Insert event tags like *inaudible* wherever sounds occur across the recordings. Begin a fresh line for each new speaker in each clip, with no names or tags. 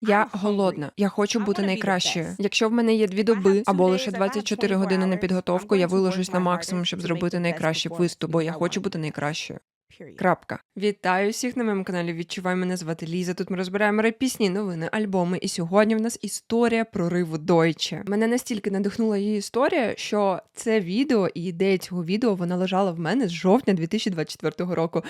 Я голодна. Я хочу бути найкращою. Якщо в мене є дві доби або лише 24 години на підготовку, я виложусь на максимум, щоб зробити найкращий виступ, бо я хочу бути найкращою. Крапка. Вітаю всіх на моєму каналі. Відчувай мене звати Ліза. Тут ми розбираємо реп-пісні, новини, альбоми. І сьогодні в нас історія прориву Дойче. Мене настільки надихнула її історія, що це відео і ідея цього відео вона лежала в мене з жовтня 2024 року.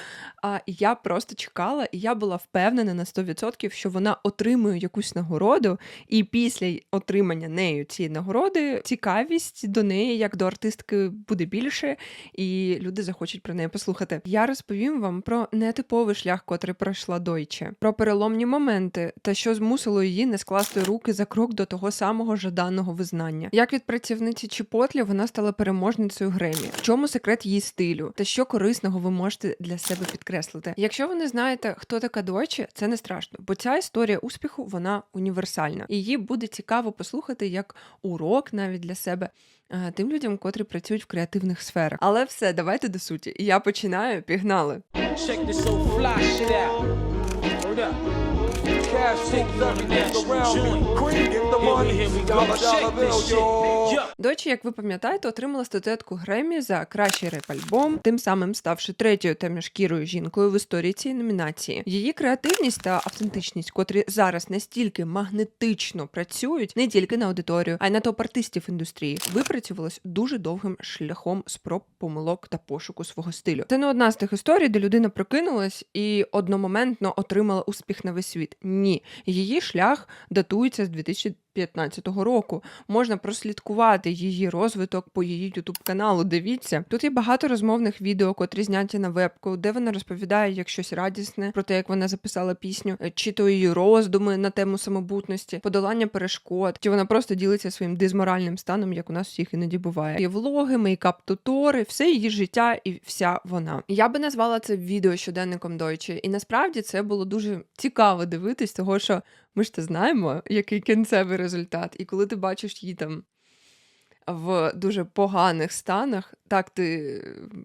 А я просто чекала, і я була впевнена на 100%, що вона отримує якусь нагороду, і після отримання нею цієї нагороди цікавість до неї як до артистки буде більше, і люди захочуть про неї послухати. Я розповім вам про нетиповий шлях, котрий пройшла Дойче, про переломні моменти та що змусило її не скласти руки за крок до того самого жаданого визнання. Як від працівниці Чіпотлі вона стала переможницею Гремі, в чому секрет її стилю, та що корисного ви можете для себе підкреслити. Якщо ви не знаєте, хто така Дойче, це не страшно, бо ця історія успіху вона універсальна. Її буде цікаво послухати як урок навіть для себе. Е, Тим людям, котрі працюють в креативних сферах. Але все, давайте до суті. Я починаю, пігнали.
Check this old fly shit. Word up.
Дочі, як ви пам'ятаєте, отримала статуетку Греммі за кращий реп-альбом, тим самим ставши третьою темношкірою жінкою в історії цієї номінації. Її креативність та автентичність, котрі зараз настільки магнетично працюють не тільки на аудиторію, а й на топ-артистів індустрії, випрацювалась дуже довгим шляхом спроб, помилок та пошуку свого стилю. Це не одна з тих історій, де людина прокинулась і одномоментно отримала успіх на весь світ. Ні, її шлях датується з 2015 року. Можна прослідкувати її розвиток по її ютуб каналу. Дивіться, тут є багато розмовних відео, котрі зняті на вебку, де вона розповідає як щось радісне про те, як вона записала пісню, е, чи то її роздуми на тему самобутності, подолання перешкод, чи вона просто ділиться своїм дизморальним станом, як у нас всіх іноді буває. Є влоги, мейкап-тутори, все її життя і вся вона. Я би назвала це відео щоденником Дойче, і насправді це було дуже цікаво дивитись, того що ми ж те знаємо, який кінцевий результат. І коли ти бачиш її там в дуже поганих станах, так ти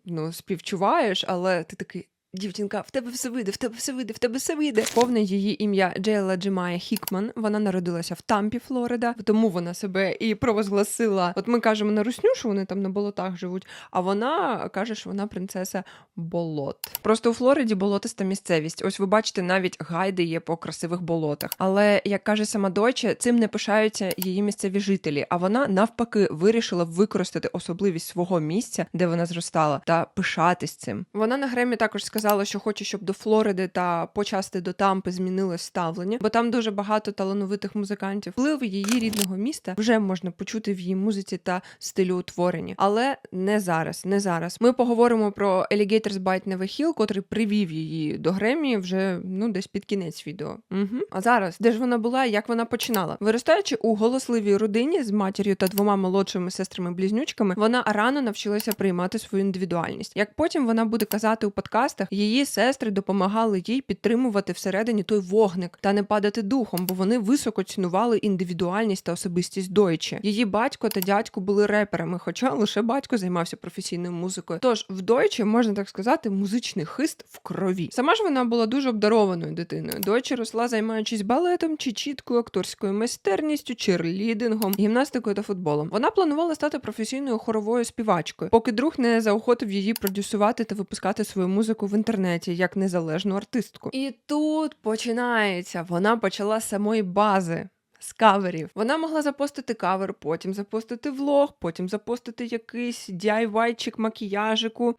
ну, співчуваєш, але ти такий. Дівчинка, в тебе все вийде, в тебе все вийде, в тебе все вийде. Повне її ім'я Джейла Джемая Хікман. Вона народилася в Тампі, Флорида, тому вона себе і провозгласила. От ми кажемо на русню, що вони там на болотах живуть, а вона каже, що вона принцеса болот. Просто у Флориді болотиста місцевість. Ось ви бачите, навіть гайди є по красивих болотах. Але як каже сама Дойче, цим не пишаються її місцеві жителі. А вона навпаки вирішила використати особливість свого місця, де вона зростала, та пишатись цим. Вона на Гремі також сказала, що хоче, щоб до Флориди та почасти до Тампи змінилось ставлення, бо там дуже багато талановитих музикантів. Вплив її рідного міста вже можна почути в її музиці та стилю утворення. Але не зараз, не зараз. Ми поговоримо про Alligators Bite Never Heal, котрий привів її до Гремі вже ну десь під кінець відео. Угу. А зараз, де ж вона була, як вона починала? Виростаючи у голосливій родині з матір'ю та двома молодшими сестрами-близнючками, вона рано навчилася приймати свою індивідуальність. Як потім вона буде казати у подкастах, її сестри допомагали їй підтримувати всередині той вогник та не падати духом, бо вони високо цінували індивідуальність та особистість Дойче. Її батько та дядько були реперами, хоча лише батько займався професійною музикою. Тож в Дойче можна так сказати, музичний хист в крові. Сама ж вона була дуже обдарованою дитиною. Дойче росла, займаючись балетом чи чіткою акторською майстерністю, черлідингом, гімнастикою та футболом. Вона планувала стати професійною хоровою співачкою, поки друг не заохотив її продюсувати та випускати свою музику в інтернеті як незалежну артистку. І тут починається. Вона почала з самої бази. З каверів вона могла запостити кавер, потім запостити влог, потім запостити якийсь DIY-чик макіяжику,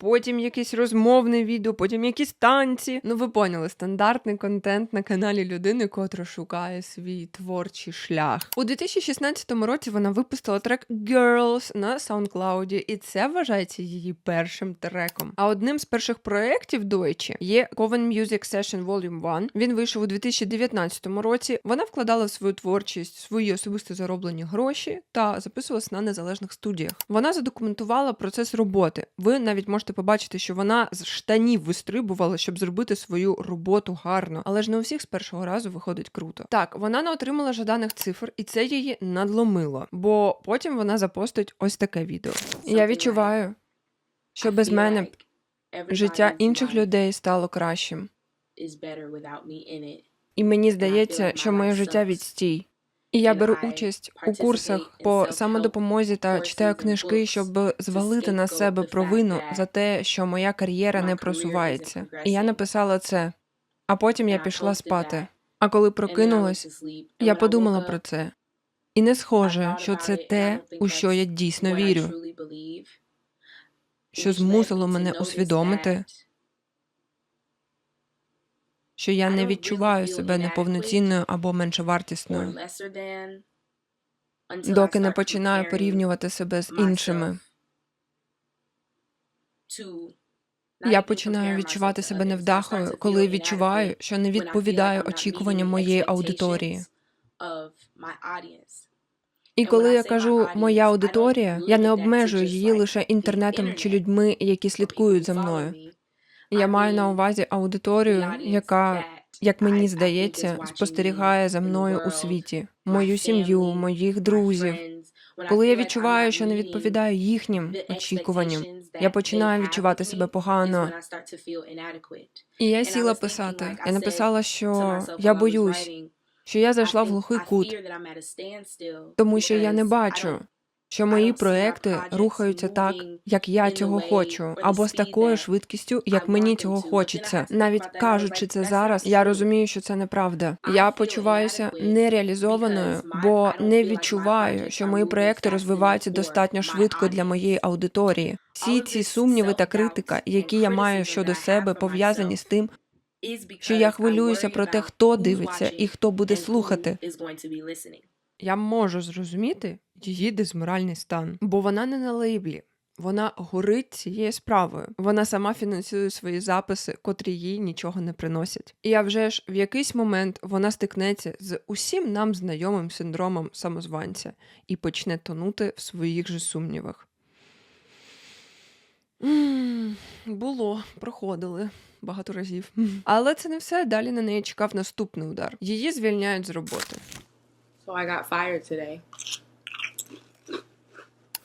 потім якесь розмовне відео, потім якісь танці. Ну, ви поняли, стандартний контент на каналі людини, котра шукає свій творчий шлях. У 2016 році вона випустила трек Girls на SoundCloud, і це вважається її першим треком. А одним з перших проєктів Дойче є Coven Music Session Volume 1. Він вийшов у 2019 році. Вона вкладала в свою творчість свої особисто зароблені гроші та записувалась на незалежних студіях. Вона задокументувала процес роботи. Ви навіть можете побачити, що вона з штанів вистрибувала, щоб зробити свою роботу гарно, але ж не у всіх з першого разу виходить круто. Так, вона не отримала жаданих цифр, і це її надломило. Бо потім вона запостить ось таке відео. Я відчуваю, що без мене життя інших людей стало кращим. І мені здається, що моє життя відстій. І я беру участь у курсах по самодопомозі та читаю книжки, щоб звалити на себе провину за те, що моя кар'єра не просувається. І я написала це, а потім я пішла спати. А коли прокинулась, я подумала про це. І не схоже, що це те, у що я дійсно вірю, що змусило мене усвідомити, що я не відчуваю себе неповноцінною або меншовартісною, доки не починаю порівнювати себе з іншими. Я починаю відчувати себе невдахою, коли відчуваю, що не відповідаю очікуванням моєї аудиторії. І коли я кажу моя аудиторія, я не обмежую її лише інтернетом чи людьми, які слідкують за мною. Я маю на увазі аудиторію, яка, як мені здається, спостерігає за мною у світі, мою сім'ю, моїх друзів. Коли я відчуваю, що не відповідаю їхнім очікуванням, я починаю відчувати себе погано. І я сіла писати. Я написала, що я боюсь, що я зайшла в глухий кут, тому що я не бачу, що мої проекти рухаються так, як я цього хочу, або з такою швидкістю, як мені цього хочеться. Навіть кажучи це зараз, я розумію, що це неправда. Я почуваюся нереалізованою, бо не відчуваю, що мої проекти розвиваються достатньо швидко для моєї аудиторії. Всі ці сумніви та критика, які я маю щодо себе, пов'язані з тим, що я хвилююся про те, хто дивиться і хто буде слухати. Я можу зрозуміти її дезморальний стан, бо вона не на лейблі. Вона горить цією справою. Вона сама фінансує свої записи, котрі їй нічого не приносять. І а вже ж в якийсь момент вона стикнеться з усім нам знайомим синдромом самозванця і почне тонути в своїх же сумнівах. М, Було, проходили багато разів. Але це не все. Далі на неї чекав наступний удар. Її звільняють з роботи.
So I got fired today.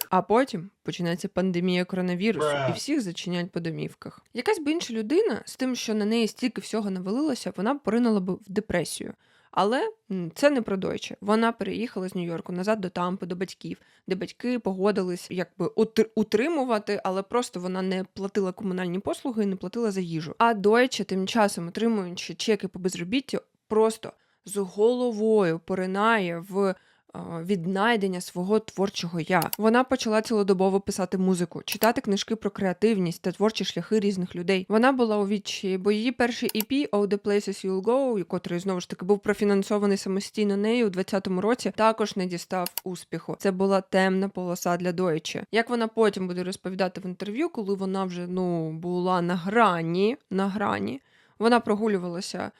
А потім починається пандемія коронавірусу, і всіх зачинять по домівках. Якась би інша людина з тим, що на неї стільки всього навалилося, вона б поринула б в депресію. Але це не про Дойче. Вона переїхала з Нью-Йорку назад до Тампи, до батьків, де батьки погодились якби ут- утримувати, але просто вона не платила комунальні послуги і не платила за їжу. А Дойче тим часом, отримуючи чеки по безробіттю, просто з головою поринає в е, віднайдення свого творчого я. Вона почала цілодобово писати музику, читати книжки про креативність та творчі шляхи різних людей. Вона була у відчаї, бо її перший EP «All the Places You'll Go», котрий знову ж таки був профінансований самостійно нею у 20-му році, також не дістав успіху. Це була темна полоса для Дойче. Як вона потім буде розповідати в інтерв'ю, коли вона вже ну була на грані, на грані, вона прогулювалася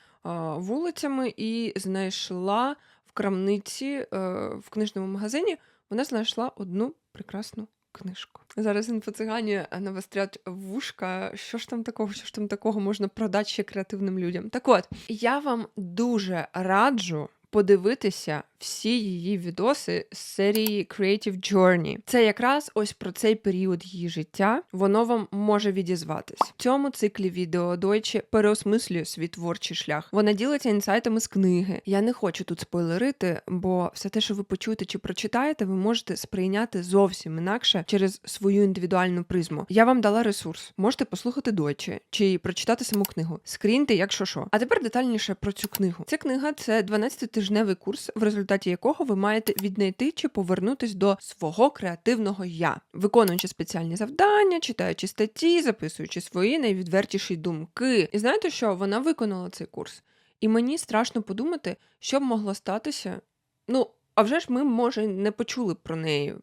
вулицями і знайшла в крамниці е, в книжному магазині. Вона знайшла одну прекрасну книжку. Зараз інфоцигані навострять вушка. Що ж там такого? Що ж там такого можна продати ще креативним людям? Так от я вам дуже раджу. Подивитися всі її відоси з серії Creative Journey. Це якраз ось про цей період її життя. Воно вам може відізватись. В цьому циклі відео Дойче переосмислює свій творчий шлях. Вона ділиться інсайтами з книги. Я не хочу тут спойлерити, бо все те, що ви почуєте чи прочитаєте, ви можете сприйняти зовсім інакше через свою індивідуальну призму. Я вам дала ресурс. Можете послухати Дойче чи прочитати саму книгу. Скріньте, якщо що. А тепер детальніше про цю книгу. Ця книга це 12-тижневий курс, в результаті якого ви маєте віднайти чи повернутись до свого креативного я, виконуючи спеціальні завдання, читаючи статті, записуючи свої найвідвертіші думки. І знаєте що? Вона виконала цей курс. І мені страшно подумати, що б могло статися. Ну, а вже ж ми, може, не почули про неї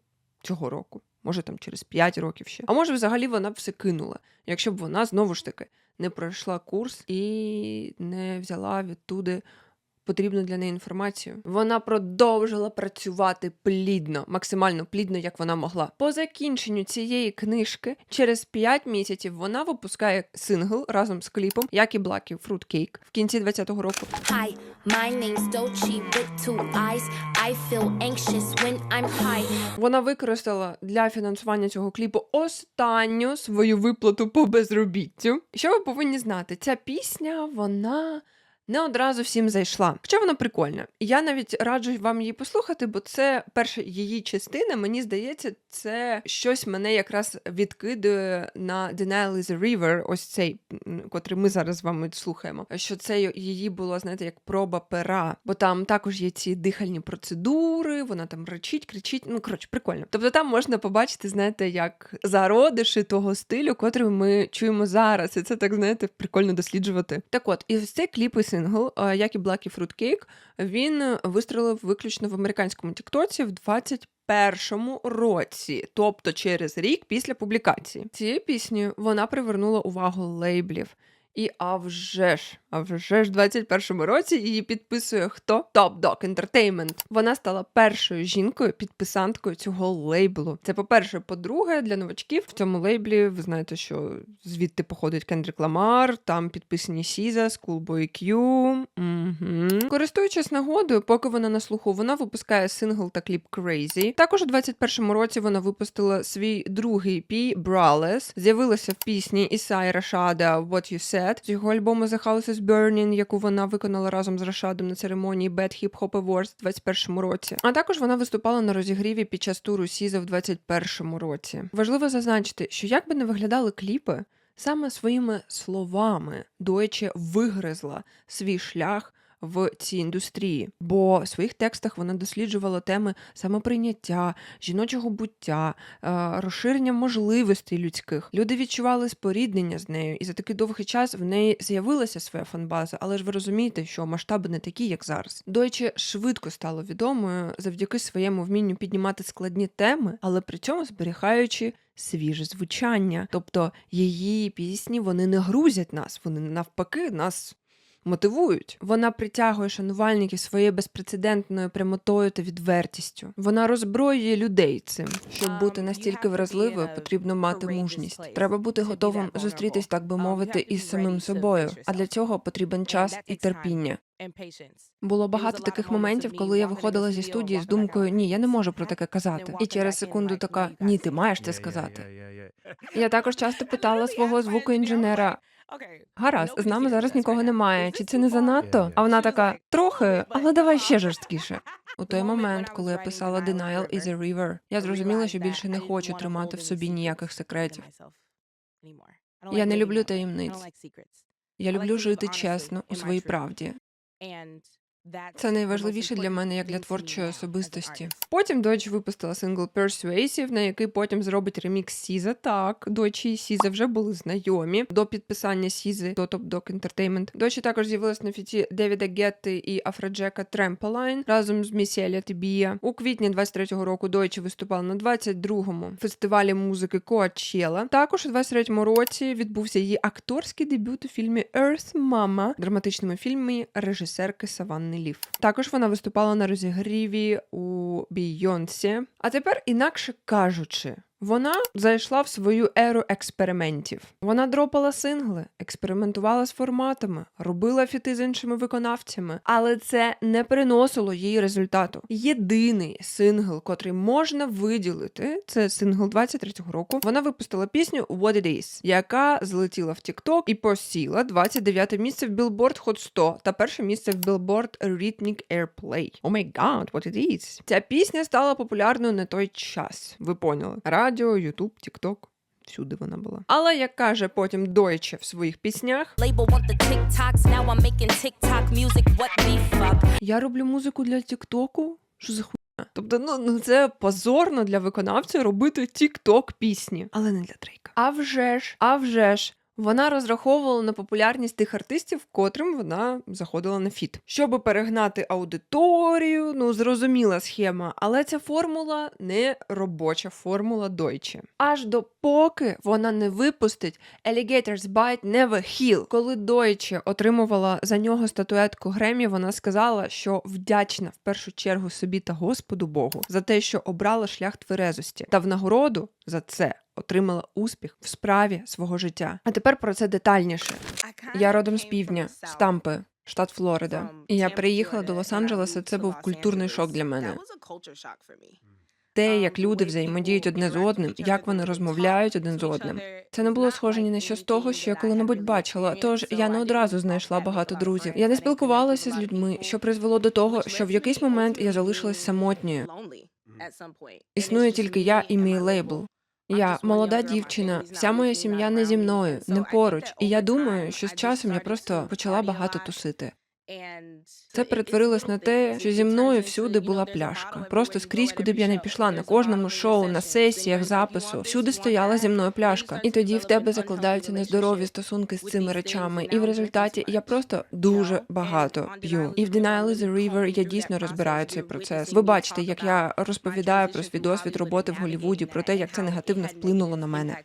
цього року. Може, там через 5 років ще. А може, взагалі вона б все кинула, якщо б вона знову ж таки не пройшла курс і не взяла відтуди потрібну для неї інформацію. Вона продовжила працювати плідно, максимально плідно, як вона могла. По закінченню цієї книжки, через 5 місяців вона випускає сингл разом з кліпом, як і Блакі Fruitcake в кінці 20-го року.
Hi, my name's Dochi with two eyes. I feel anxious when I'm high.
Вона використала для фінансування цього кліпу останню свою виплату по безробіттю. Що ви повинні знати? Ця пісня, вона не одразу всім зайшла. Хоча вона прикольна. Я навіть раджу вам її послухати, бо це перша її частина. Мені здається, це щось мене якраз відкидує на Denial is a River, ось цей, котрий ми зараз з вами слухаємо. Що це її було, знаєте, як проба пера, бо там також є ці дихальні процедури, вона там речить, кричить. Ну коротше, прикольно. Тобто там можна побачити, знаєте, як зародиші того стилю, котрий ми чуємо зараз. І це так, знаєте, прикольно досліджувати. Так от, і ось цей кліп і сингл, е, як і Black і Fruitcake, він вистрілив виключно в американському тіктоці в 21-му році, тобто через рік після публікації. Цією піснею вона привернула увагу лейблів. І а вже ж, а вже ж в 21-му році її підписує хто? Top Dog Entertainment. Вона стала першою жінкою підписанткою цього лейблу. Це по-перше, по-друге, для новачків в цьому лейблі ви знаєте, що звідти походить Кендрік Ламар, там підписані Сіза, Schoolboy Q. Угу. Користуючись нагодою, поки вона на слуху, вона випускає сингл та кліп Crazy. Також у 21-му році вона випустила свій другий EP Braless. З'явилася в пісні Ісай Рашада What You Said з його альбому The House is Burning, яку вона виконала разом з Рашадом на церемонії Bad Hip Hop Awards в 21-му році. А також вона виступала на розігріві під час туру Сіза в 21-му році. Важливо зазначити, що як би не виглядали кліпи, саме своїми словами Дойче вигризла свій шлях в цій індустрії, бо в своїх текстах вона досліджувала теми самоприйняття, жіночого буття, е, розширення можливостей людських. Люди відчували споріднення з нею, і за такий довгий час в неї з'явилася своя фанбаза. Але ж ви розумієте, що масштаби не такі, як зараз. Дойче швидко стало відомою завдяки своєму вмінню піднімати складні теми, але при цьому зберігаючи. Свіже звучання, тобто її пісні вони не грузять нас, вони навпаки нас мотивують. Вона притягує шанувальників своєю безпрецедентною прямотою та відвертістю. Вона роззброює людей цим. Щоб бути настільки вразливою, потрібно мати мужність. Треба бути готовим зустрітись, так би мовити, із самим собою. А для цього потрібен час і терпіння. Було багато таких моментів, коли я виходила зі студії з думкою Ні, я не можу про таке казати. І через секунду така Ні, ти маєш це сказати. Я також часто питала *laughs* свого звукоінженера. Гаразд, з нами зараз нікого немає. Чи це не занадто? А вона така трохи, але давай ще жорсткіше. *laughs* У той момент, коли я писала Denial is a River, я зрозуміла, що більше не хочу тримати в собі ніяких секретів. Я не люблю таємниць. Я люблю жити чесно у своїй правді. Це найважливіше для мене як для творчої особистості. Потім Дойч випустила сингл Persuasive, на який потім зробить ремікс Сіза. Так, Дойчі і Сіза вже були знайомі до підписання Сізи до Top Dog Entertainment. Дойчі також з'явилась на фіті Девіда Гетти і Афроджека Тремполайн разом з Місі Еліот і Бія. У квітні 23-го року Дойчі виступала на 22-му фестивалі музики Коачела. Також у 23-му році відбувся її акторський дебют у фільмі Earth Mama, драматичному фільмі режисерки Саванни Лів. Також вона виступала на розігріві у Бійонсі. А тепер, інакше кажучи, вона зайшла в свою еру експериментів. Вона дропала сингли, експериментувала з форматами, робила фіти з іншими виконавцями, але це не приносило їй результату. Єдиний сингл, котрий можна виділити, це сингл 23-го року. Вона випустила пісню What It Is, яка злетіла в TikTok і посіла 29 місце в Billboard Hot 100 та перше місце в Billboard Rhythmic Airplay. О май гад, what it is. Ця пісня стала популярною на той час. Ви поняли? Радіо, Ютуб, Тікток. Всюди вона була. Але як каже потім Дойче в своїх піснях, я роблю музику для Тіктоку. Що за хуйня? Тобто, ну, ну це позорно для виконавця робити Тікток пісні, але не для Дрейка. А вже ж, а вже ж. Вона розраховувала на популярність тих артистів, котрим вона заходила на фіт. Щоб перегнати аудиторію, ну зрозуміла схема, але ця формула не робоча формула Дойче. Аж допоки вона не випустить Alligators Bite Never Heal. Коли Дойче отримувала за нього статуетку Гремі, вона сказала, що вдячна в першу чергу собі та Господу Богу за те, що обрала шлях тверезості, та в нагороду за це отримала успіх в справі свого життя. А тепер про це детальніше. Я родом з півдня, з Тампи, штат Флорида. І я приїхала до Лос-Анджелеса. Це був культурний шок для мене. те, як люди взаємодіють одне з одним, як вони розмовляють один з одним. Це не було схоже ні на що з того, що я коли-небудь бачила. Тож я не одразу знайшла багато друзів. Я не спілкувалася з людьми, що призвело до того, що в якийсь момент я залишилась самотньою. Існує тільки я і мій лейбл. Я молода дівчина, вся моя сім'я не зі мною, не поруч. І я думаю, що з часом я просто почала багато тусити. Це перетворилось на те, що зі мною всюди була пляшка. Просто скрізь, куди б я не пішла, на кожному шоу, на сесіях, запису, всюди стояла зі мною пляшка. І тоді в тебе закладаються нездорові стосунки з цими речами. І в результаті я просто дуже багато п'ю. І в Denial is a River я дійсно розбираю цей процес. Ви бачите, як я розповідаю про свій досвід роботи в Голлівуді, про те, як це негативно вплинуло на мене.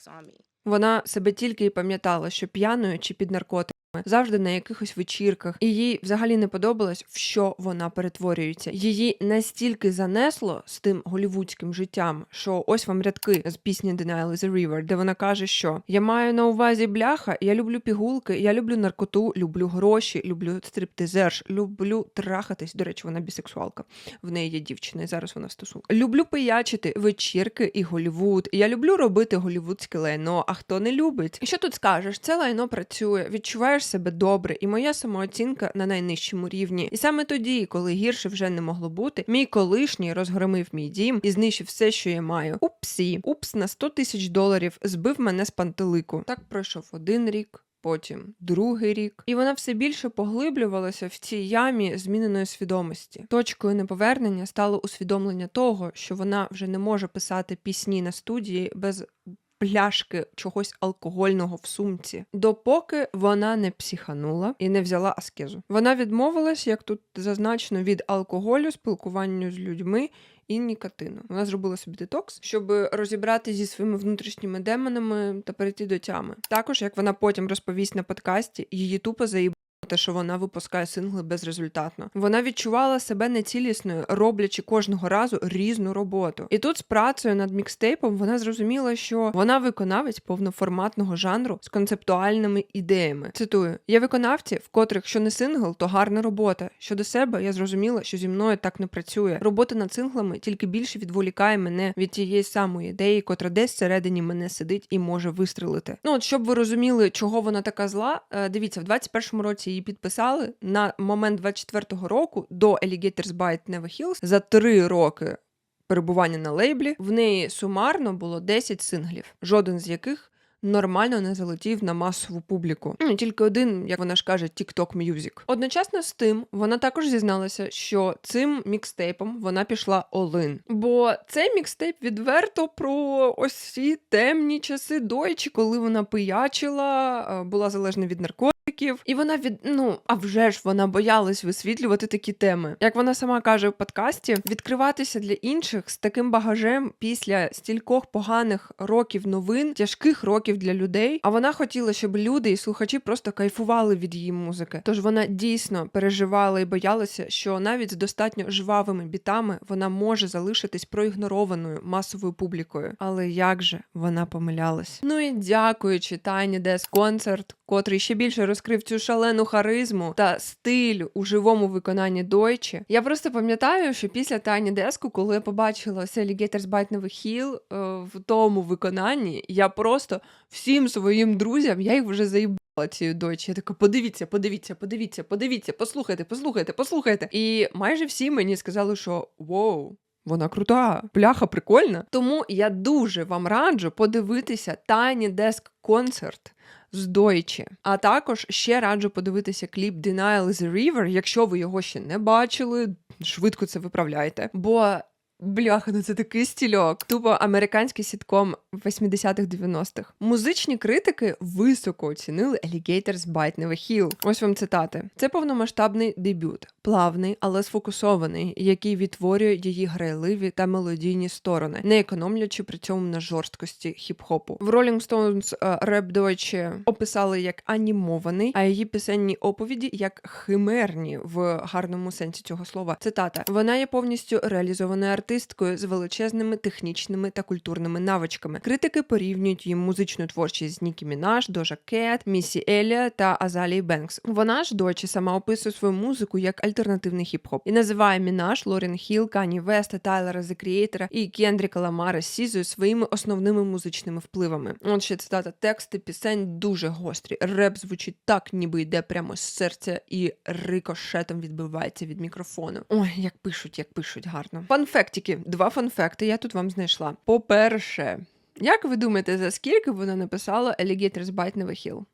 Вона себе тільки і пам'ятала, що п'яною чи під наркотиками, завжди на якихось вечірках, і їй взагалі не подобалось, в що вона перетворюється. Її настільки занесло з тим голівудським життям, що ось вам рядки з пісні Denial is a River, де вона каже, що я маю на увазі бляха, я люблю пігулки, я люблю наркоту, люблю гроші, люблю стриптизерш, люблю трахатись. До речі, вона бісексуалка. В неї є дівчина, і зараз вона в стосунках. Люблю пиячити вечірки і Голівуд. Я люблю робити голівудське лайно. А хто не любить? І що тут скажеш? Це лайно працює, відчуваєш себе добре, і моя самооцінка на найнижчому рівні. І саме тоді, коли гірше вже не могло бути, мій колишній розгромив мій дім і знищив все, що я маю. Упсі, упс на 100 тисяч доларів збив мене з пантелику. Так пройшов один рік. Потім другий рік, і вона все більше поглиблювалася в цій ямі зміненої свідомості. Точкою неповернення стало усвідомлення того, що вона вже не може писати пісні на студії без пляшки чогось алкогольного в сумці, допоки вона не психанула і не взяла аскезу. Вона відмовилась, як тут зазначено, від алкоголю, спілкуванню з людьми. І нікотину. Вона зробила собі детокс, щоб розібрати зі своїми внутрішніми демонами та перейти до тями. Також, як вона потім розповість на подкасті, її тупо заїб те, що вона випускає сингли безрезультатно. Вона відчувала себе нецілісною, роблячи кожного разу різну роботу. І тут з працею над мікстейпом вона зрозуміла, що вона виконавець повноформатного жанру з концептуальними ідеями. Цитую: я виконавці, в котрих що не сингл, то гарна робота. Щодо себе, я зрозуміла, що зі мною так не працює. Робота над синглами тільки більше відволікає мене від тієї самої ідеї, котра десь всередині мене сидить і може вистрелити. Ну от щоб ви розуміли, чого вона така зла. е, Дивіться, в 21-му році її підписали на момент 24-го року до Alligators Bite Never Heals за три роки перебування на лейблі. В неї сумарно було 10 синглів, жоден з яких. Нормально не залетів на масову публіку. Ну, тільки один, як вона ж каже, TikTok Music. Одночасно з тим, вона також зізналася, що цим мікстейпом вона пішла Олин. Бо цей мікстейп відверто про ось ці темні часи дойчі, коли вона пиячила, е, була залежна від наркотиків, і вона від ну а вже ж вона боялась висвітлювати такі теми. Як вона сама каже в подкасті, відкриватися для інших з таким багажем після стількох поганих років новин, тяжких років для людей. А вона хотіла, щоб люди і слухачі просто кайфували від її музики. Тож вона дійсно переживала і боялася, що навіть з достатньо жвавими бітами вона може залишитись проігнорованою масовою публікою. Але як же вона помилялась? Ну і дякуючи Тайні Дес концерт, котрий ще більше розкрив цю шалену харизму та стиль у живому виконанні Дойче. Я просто пам'ятаю, що після Тайні Деску, коли я побачила Alligators Bite Never Heal е, в тому виконанні, я просто всім своїм друзям я їх вже заїбала цією дочі. Я така, подивіться, подивіться, подивіться, подивіться, послухайте, послухайте, послухайте. І майже всі мені сказали, що воу. Вона крута, пляха прикольна. Тому я дуже вам раджу подивитися Tiny Desk концерт з Дойчі. А також ще раджу подивитися кліп Denial is a River, якщо ви його ще не бачили, швидко це виправляйте. Бо Бляха, ну це такий стільок. Тупо американський сітком 80-х 90-х. Музичні критики високо оцінили Alligators Bite Never Heal. Ось вам цитати. Це повномасштабний дебют, плавний, але сфокусований, який відтворює її грайливі та мелодійні сторони, не економлячи при цьому на жорсткості хіп-хопу. В Rolling Stones е, реп Deutsche описали як анімований, а її пісенні оповіді як химерні в гарному сенсі цього слова. Цитата: вона є повністю реалізованою артисткою з величезними технічними та культурними навичками, критики порівнюють її музичну творчість з Нікі Мінаш, Дожа Кет, Місі Елія та Азалії Бенкс. Вона ж дочі сама описує свою музику як альтернативний хіп-хоп і називає Мінаш, Лорен Хіл, Кані Веста, Тайлера The Creator і Кендріка Ламара Сізою своїми основними музичними впливами. От ще цитата тексти пісень дуже гострі. Реп звучить так, ніби йде прямо з серця і рикошетом відбивається від мікрофону. Ой, як пишуть, як пишуть гарно. Фанфектики, два фанфекти я тут вам знайшла. По-перше, як ви думаєте, за скільки вона написала Alligators Bite Never Heal?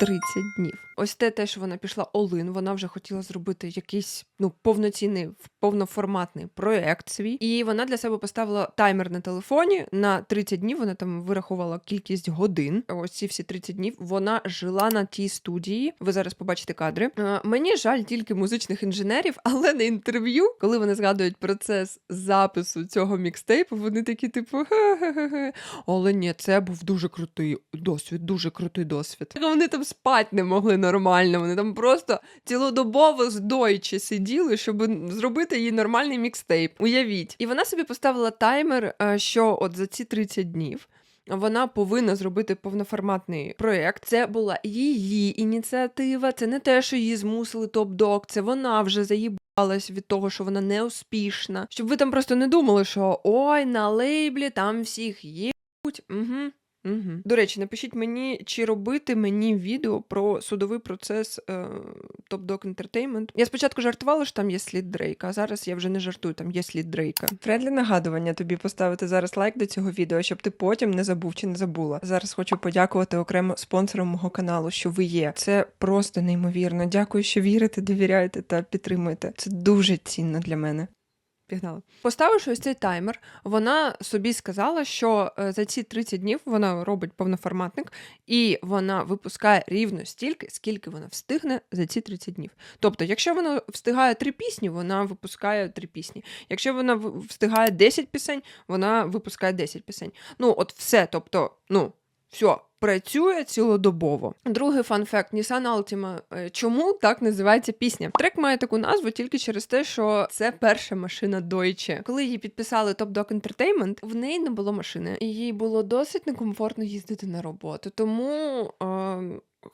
30 днів. Ось те, те, що вона пішла Олин, вона вже хотіла зробити якийсь ну повноцінний, повноформатний проект свій. І вона для себе поставила таймер на телефоні на 30 днів. Вона там вирахувала кількість годин. Ось ці всі 30 днів. Вона жила на тій студії. Ви зараз побачите кадри. Е, Мені жаль тільки музичних інженерів, *laughs* але на інтерв'ю, коли вони згадують процес запису цього мікстейпу, вони такі, типу, «Ге-ге-ге-ге». але ні, це був дуже крутий досвід, дуже крутий досвід. Вони там спати не могли нормально. Вони там просто цілодобово здойчі сиділи, щоб зробити їй нормальний мікстейп. Уявіть. І вона собі поставила таймер, е, що от за ці 30 днів. Вона повинна зробити повноформатний проєкт. Це була її ініціатива. Це не те, що її змусили топ-дог. Це вона вже заїбалась від того, що вона неуспішна. Щоб ви там просто не думали, що ой, на лейблі там всіх є. Угу. Угу. До речі, напишіть мені, чи робити мені відео про судовий процес е, Top Dog Entertainment. Я спочатку жартувала, що там є слід Дрейка, а зараз я вже не жартую, там є слід Дрейка. Фредлі нагадування тобі поставити зараз лайк до цього відео, щоб ти потім не забув чи не забула. Зараз хочу подякувати окремо спонсорам мого каналу, що ви є. Це просто неймовірно. Дякую, що вірите, довіряєте та підтримуєте. Це дуже цінно для мене. Пігнали. Поставивши ось цей таймер, вона собі сказала, що е, за ці 30 днів вона робить повноформатник, і вона випускає рівно стільки, скільки вона встигне за ці 30 днів. Тобто, якщо вона встигає три пісні, вона випускає три пісні. Якщо вона встигає 10 пісень, вона випускає 10 пісень. Ну, от все, тобто, ну, все. Працює цілодобово. Другий фанфект Nissan Altima. Е, Чому так називається пісня? Трек має таку назву тільки через те, що це перша машина Deutsche. Коли її підписали Top Dog Entertainment, в неї не було машини, і їй було досить некомфортно їздити на роботу. Тому е,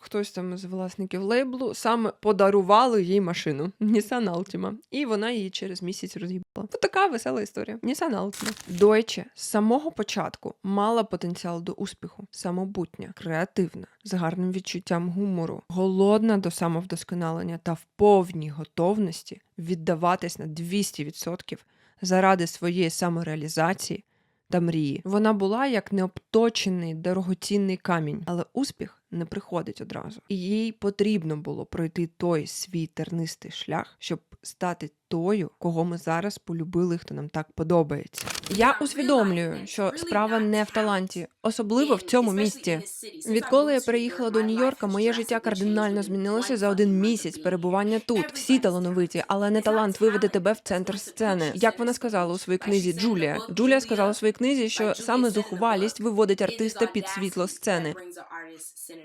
хтось там з власників лейблу саме подарували їй машину *laughs* Nissan Altima. І вона її через місяць роз'їбала. Ось така весела історія. Nissan Altima. Deutsche з самого початку мала потенціал до успіху, самобутня, креативна, з гарним відчуттям гумору, голодна до самовдосконалення та в повній готовності віддаватись на 200% заради своєї самореалізації та мрії. Вона була як необточений дорогоцінний камінь, але успіх не приходить одразу. І їй потрібно було пройти той свій тернистий шлях, щоб стати тою, кого ми зараз полюбили, хто нам так подобається. Я усвідомлюю, що справа не в таланті, особливо в цьому місті. Відколи я переїхала до Нью-Йорка, моє життя кардинально змінилося за один місяць перебування тут. Всі талановиті, але не талант виведе тебе в центр сцени. Як вона сказала у своїй книзі Джулія. Джулія сказала у своїй книзі, що саме зухвалість виводить артиста під світло сцени.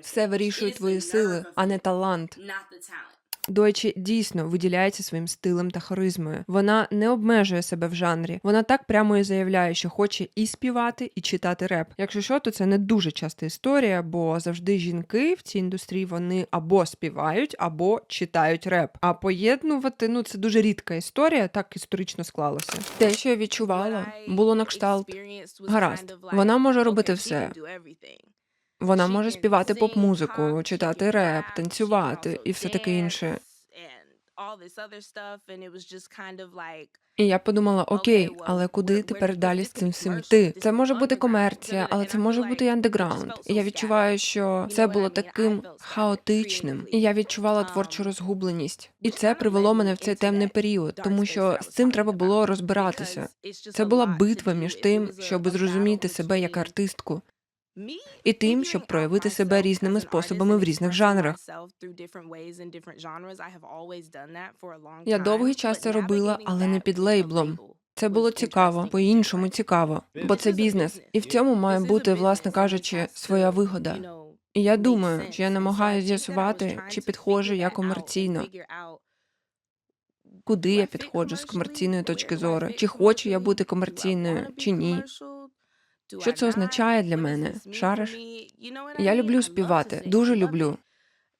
Все вирішує твої сили, а не талант. Дойчі дійсно виділяється своїм стилем та харизмою. Вона не обмежує себе в жанрі. Вона так прямо і заявляє, що хоче і співати, і читати реп. Якщо що, то це не дуже часта історія, бо завжди жінки в цій індустрії вони або співають, або читають реп. А поєднувати ну це дуже рідка історія, так історично склалося. Те, що я відчувала, було на кшталт. Гаразд, вона може робити все. Вона може співати поп-музику, читати реп, танцювати і все таке інше. І я подумала: окей, але куди тепер далі з цим всім йти? Це може бути комерція, але це може бути і андеграунд. І я відчуваю, що це було таким хаотичним, і я відчувала творчу розгубленість. І це привело мене в цей темний період, тому що з цим треба було розбиратися. Це була битва між тим, щоб зрозуміти себе як артистку, і тим, щоб проявити себе різними способами в різних жанрах. Я довгий час це робила, але не під лейблом. Це було цікаво, по-іншому цікаво, бо це бізнес, і в цьому має бути, власне кажучи, своя вигода. І я думаю, що я намагаюся з'ясувати, чи підходжу я комерційно, куди я підходжу з комерційної точки зору, чи хочу я бути комерційною, чи ні. Що це означає для мене? Шариш? Я люблю співати, дуже люблю.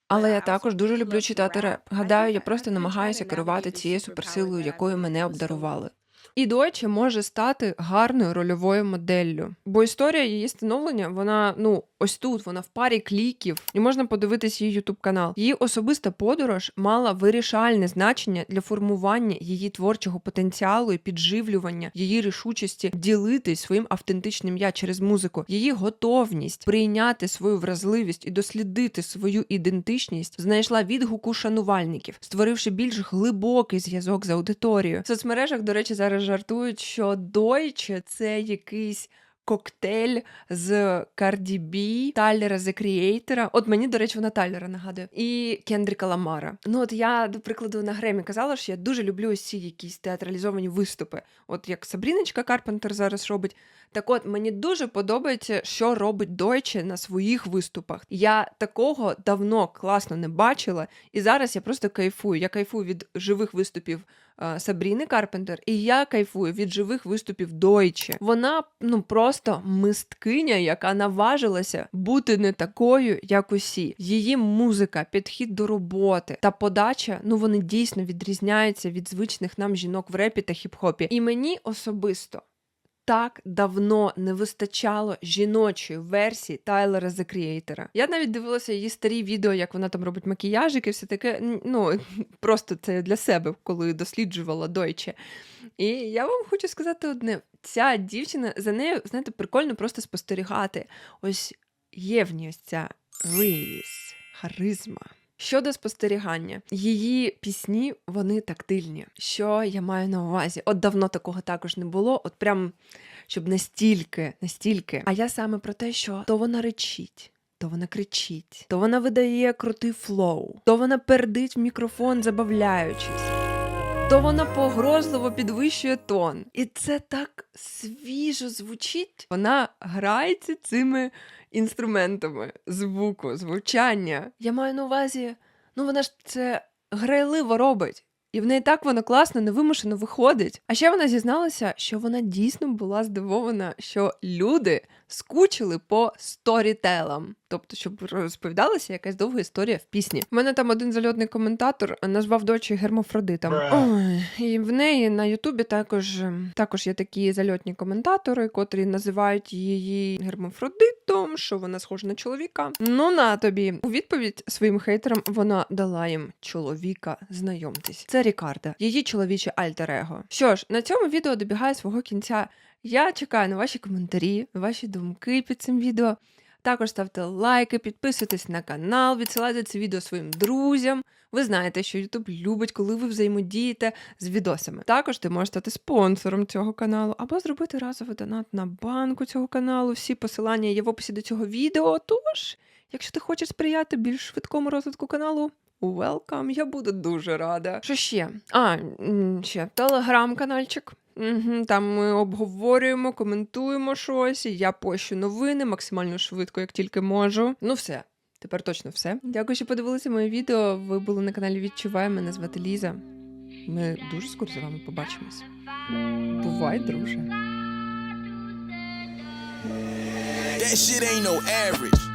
Але я також дуже люблю читати реп. Гадаю, я просто намагаюся керувати цією суперсилою, якою мене обдарували. І Дойче може стати гарною рольовою моделлю, бо історія її становлення, вона ну ось тут, вона в парі кліків, і можна подивитись її ютуб канал. Її особиста подорож мала вирішальне значення для формування її творчого потенціалу і підживлювання її рішучості ділитись своїм автентичним я через музику, її готовність прийняти свою вразливість і дослідити свою ідентичність знайшла відгуку шанувальників, створивши більш глибокий зв'язок з аудиторією. В соцмережах, до речі, зараз жартують, що Дойче це якийсь. Коктейль з Cardi B, Тайлера The Creator. От мені, до речі, вона Тайлера нагадує. І Кендріка Ламара. Ну от я, до прикладу, на Гремі казала, що я дуже люблю ці якісь театралізовані виступи. От як Сабріночка Карпентер зараз робить. Так от мені дуже подобається, що робить Дойче на своїх виступах. Я такого давно класно не бачила, і зараз я просто кайфую. Я кайфую від живих виступів Сабріни Карпентер, і я кайфую від живих виступів Дойче. Вона ну просто мисткиня, яка наважилася бути не такою, як усі. Її музика, підхід до роботи та подача, ну вони дійсно відрізняються від звичних нам жінок в репі та хіп-хопі. І мені особисто так давно не вистачало жіночої версії Тайлера The Creator. Я навіть дивилася її старі відео, як вона там робить макіяжик і все таке. Ну *laughs* просто це для себе, коли досліджувала Дойче. І я вам хочу сказати одне: ця дівчина за нею, знаєте, прикольно просто спостерігати. Ось є в ній ось ця різ, харизма. Щодо спостерігання, її пісні вони тактильні. Що я маю на увазі? От давно такого також не було. От прям щоб настільки, настільки. А я саме про те, що то вона речить. То вона кричить, то вона видає крутий флоу, то вона пердить в мікрофон, забавляючись, то вона погрозливо підвищує тон. І це так свіжо звучить. Вона грається цими інструментами звуку, звучання. Я маю на увазі, ну вона ж це грайливо робить. І в неї так воно класно, невимушено виходить. А ще вона зізналася, що вона дійсно була здивована, що люди скучили по сторітелам. Тобто, щоб розповідалася якась довга історія в пісні. У мене там один зальотний коментатор назвав дочі гермафродитом. Ой, і в неї на Ютубі також, також є такі зальотні коментатори, котрі називають її гермафродитом, що вона схожа на чоловіка. Ну на тобі. У відповідь своїм хейтерам вона дала їм чоловіка. Знайомтесь. Це Рікарда, її чоловіче альтер-его. Що ж, на цьому відео добігає свого кінця. Я чекаю на ваші коментарі, ваші думки під цим відео. Також ставте лайки, підписуйтесь на канал, відсилайте це відео своїм друзям. Ви знаєте, що YouTube любить, коли ви взаємодієте з відосами. Також ти можеш стати спонсором цього каналу або зробити разовий донат на банку цього каналу. Всі посилання є в описі до цього відео. Тож, якщо ти хочеш сприяти більш швидкому розвитку каналу, welcome, я буду дуже рада. Що ще? А, ще телеграм-канальчик. Угу, там ми обговорюємо, коментуємо щось. Я пощу новини максимально швидко, як тільки можу. Ну, все. Тепер точно все. Дякую, що подивилися моє відео. Ви були на каналі Відчувай. Мене звати Ліза. Ми дуже скоро з вами побачимось. Бувай, друже.
That shit ain't no average.